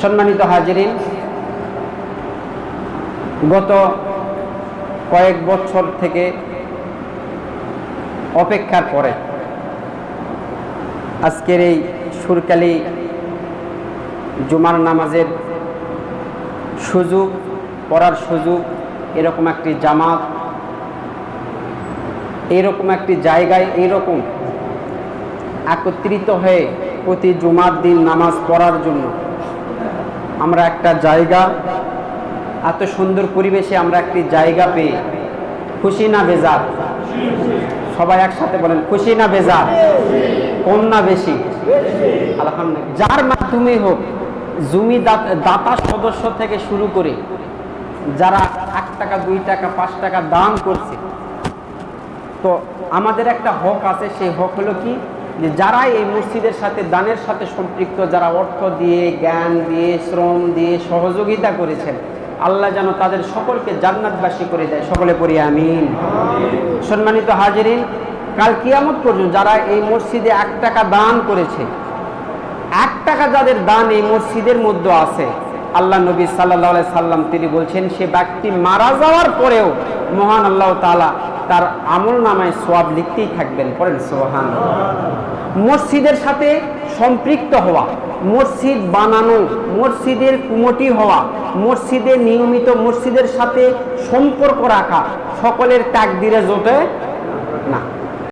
সম্মানিত হাজিরিন, গত কয়েক বছর থেকে অপেক্ষার পরে আজকের এই সুরকালি জুমার নামাজের সুযোগ, পড়ার সুযোগ, এরকম একটি জামাত, এরকম একটি জায়গায় এইরকম একত্রিত হয়ে প্রতি জুমার দিন নামাজ পড়ার জন্য আমরা একটা জায়গা, এত সুন্দর পরিবেশে আমরা একটি জায়গা পেয়ে খুশি না বেজার? সবাই একসাথে বলেন, খুশি না বেজার? কম না বেশি? আলহামদুলিল্লাহ। যার মাধ্যমে হোক, জমি দাত- সদস্য থেকে শুরু করে যারা এক টাকা, দুই টাকা, পাঁচ টাকা দান করছে, তো আমাদের একটা হক আছে, সেই হক হলো কি? যে যারা এই মসজিদের সাথে দানের সাথে সম্পৃক্ত, যারা অর্থ দিয়ে, জ্ঞান দিয়ে, শ্রম দিয়ে সহযোগিতা করেছেন, আল্লাহ যেন তাদের সকলকে জান্নাতবাসী করে দেয়। সকলে পড়ি আমিন। সম্মানিত হাজিরিন, কাল কিয়ামত পর্যন্ত যারা এই মসজিদে এক টাকা দান করেছে, এক টাকা যাদের দান এই মসজিদের মধ্যে আছে আল্লাহ নবী সাল্লাহ সাল্লাম তিনি বলছেন, সে ব্যক্তি মারা যাওয়ার পরেও মহান আল্লাহ তাআলা তার আমল নামায় সোয়াব লিখতেই থাকবেন, পড়েন সোহান মসজিদের সাথে সম্পৃক্ত হওয়া, মসজিদ বানানো, মসজিদের কুমটি হওয়া, মসজিদে নিয়মিত মসজিদের সাথে সম্পর্ক রাখা সকলের তাকদিরে জোটে